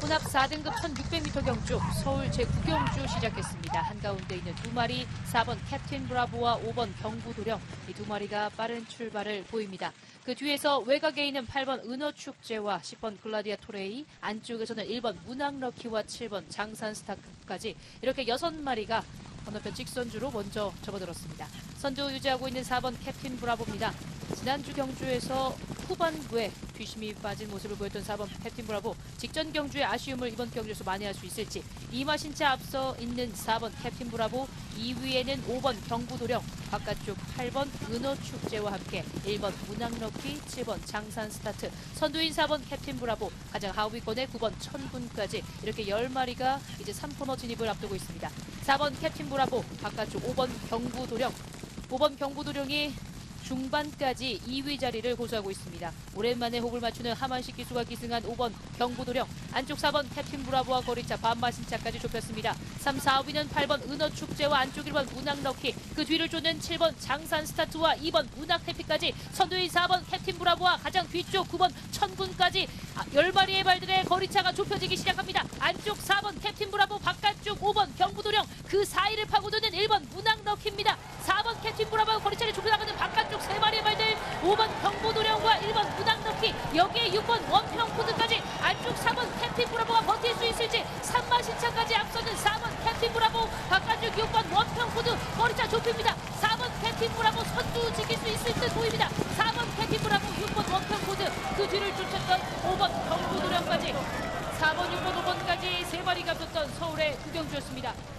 혼합 4등급 1600m 경주 서울 제9경주 시작했습니다. 한가운데 있는 두 마리 4번 캡틴 브라보와 5번 경부 도령 이 두 마리가 빠른 출발을 보입니다. 그 뒤에서 외곽에 있는 8번 은어축제와 10번 글라디아 토레이 안쪽에서는 1번 문학럭키와 7번 장산스타까지 이렇게 6마리가 건너편 직선주로 먼저 접어들었습니다. 선두 유지하고 있는 4번 캡틴 브라보입니다. 지난주 경주에서 후반부에 뒤심이 빠진 모습을 보였던 4번 캡틴 브라보 직전 경주의 아쉬움을 이번 경주에서 만회할 수 있을지. 이마신차 앞서 있는 4번 캡틴 브라보 2위에는 5번 경부도령 바깥쪽 8번 은어축제와 함께 1번 문학럭키 7번 장산스타트. 선두인 4번 캡틴 브라보 가장 하위권의 9번 천군까지 이렇게 10마리가 이제 3코너 진입을 앞두고 있습니다. 4번 캡틴 브라보 바깥쪽 5번 경부도령. 5번 경부도령이 중반까지 2위 자리를 고수하고 있습니다. 오랜만에 호흡을 맞추는 하만식 기수가 기승한 5번 경부도령 안쪽 4번 캡틴 브라보와 거리차 반마신차까지 좁혔습니다. 3, 4위는 8번 은어축제와 안쪽 1번 문학럭키 그 뒤를 쫓는 7번 장산스타트와 2번 문학해피까지 선두인 4번 캡틴 브라보와 가장 뒤쪽 9번 천군까지 10마리의 발들의 거리차가 좁혀지기 시작합니다. 안쪽 4번 캡틴 브라보 바깥쪽 5번 경부도령 그 사이를 파고드는 1번 문학럭키입니다. 4번 캡틴 브라보와 거리차를 좁혀나가는 바깥쪽 3마리의 발들 5번 경부도령과 1번 문학럭키 여기에 6번 원평푸드까지 안쪽 4번 캡틴 브라보가 버틸 수 있을지 3마 신차까지 앞서는 4번 캡틴 브라보 바깥쪽 6번 원평푸드 거리차 좁힙니다. 4번 캡틴 브라보 선두 지킬 수 있을 듯 보입니다. 4번 캡틴 브라보 6번 원평푸드 그 뒤를 쫓았던 5번 경부도령까지 4번, 6번, 5번까지 세 마리가 붙던 서울의 구경주였습니다.